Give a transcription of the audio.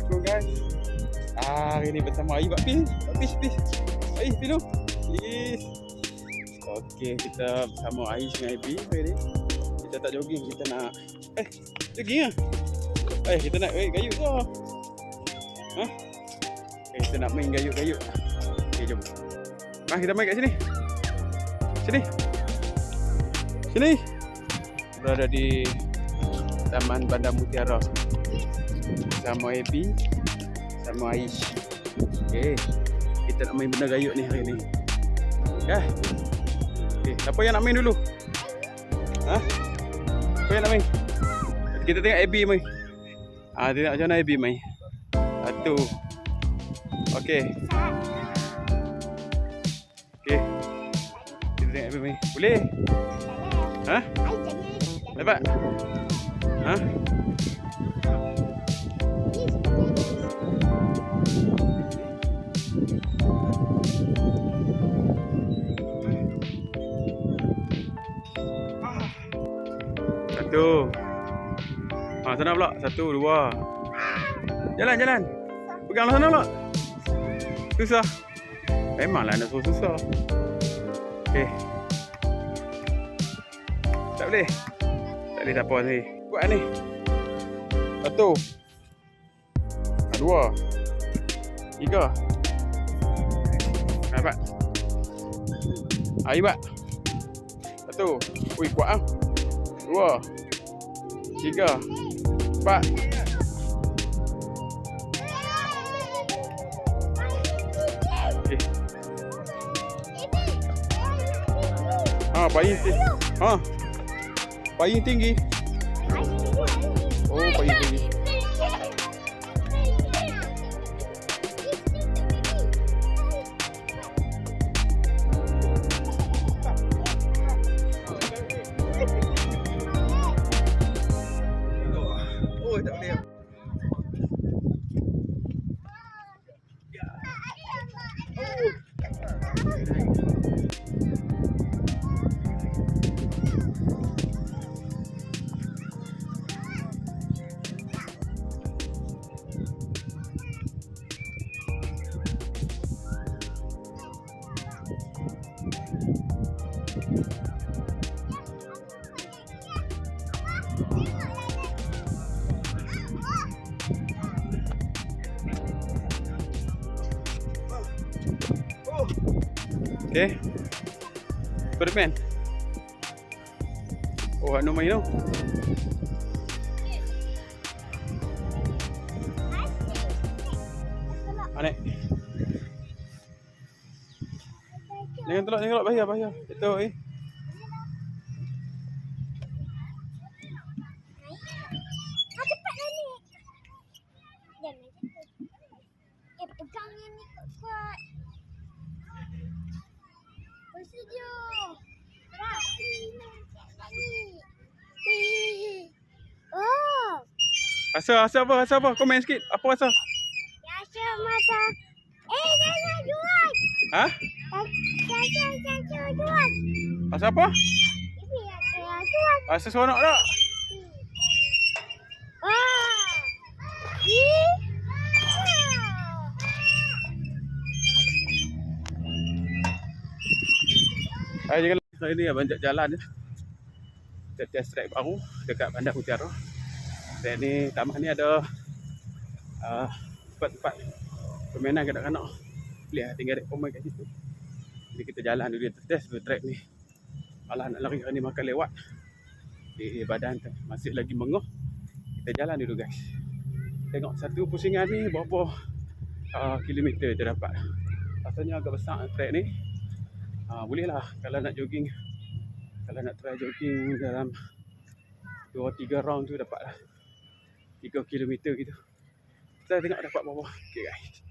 Assalamualaikum guys. Ah, hari ni bersama Ayi Pak Pis. Pak Pis, Pis. Ayi, Pis dulu. Pis. Okey, kita bersama Ayi dengan Ibi hari ni. Kita tak jogging, kita nak eh jogging ah. Eh, kita nak eh gayut tu. Ha? Eh, kita nak main gayut-gayut. Okey, jom. Mari kita main kat sini. Sini. Sini. Berada di Taman Bandar Mutiara sama Ebi sama Aish. Okey. Kita nak main benda gayut ni hari ni. Ya. Okey, siapa yang nak main dulu? Ha? Siapa yang nak main? Kita tengok Ebi main. Ah, tengok macam mana Ebi main. Satu. Okey. Okey. Kita tengok Ebi main. Boleh? Ha? Dapat? Ha? Satu. Ha, sana pula. Satu, dua. Jalan, jalan. Peganglah sana pula. Susah. Memanglah nak suruh susah. Okey. Tak boleh. Tak boleh tak apa ni. Buat ni. Satu. Dua. Tiga. Dapat. Ayo, Pak. Satu. Ui, kuat ah dua, tiga, empat. Okay. Ha, payung tinggi. Ha. Payung tinggi. Oh, payung tinggi. Okay. Superman. Oh, ano main tu? Anek. Jangan tolak, jangan tolak. Bahaya, bahaya. Itu eh. Ah, cepat lah ni. Jangan cepat. Eh, pegang yang ni kuat. Oh, Rasa, rasa apa? Rasa apa? Komen sikit. Apa rasa? rasa mata. Eh, jangan jual. Ha? Jangan, jangan jual. Rasa apa? Rasa. Rasa seronok tak? Wah. Saya jangan hari ni abang ajak jalan. Kita test track baru dekat Bandar Mutiara. Dan ni taman ni ada uh, tempat-tempat permainan kanak-kanak. Boleh lah tinggal pemain kat situ. Jadi kita jalan dulu kita test dulu track ni. Alah nak lari hari ni makan lewat. Di badan masih lagi mengoh. Kita jalan dulu guys. Tengok satu pusingan ni berapa uh, kilometer dia dapat. Rasanya agak besar track ni. Ha, boleh lah kalau nak jogging. Kalau nak try jogging dalam 2-3 round tu dapat lah 3 km gitu. Kita tengok dapat berapa. Ok guys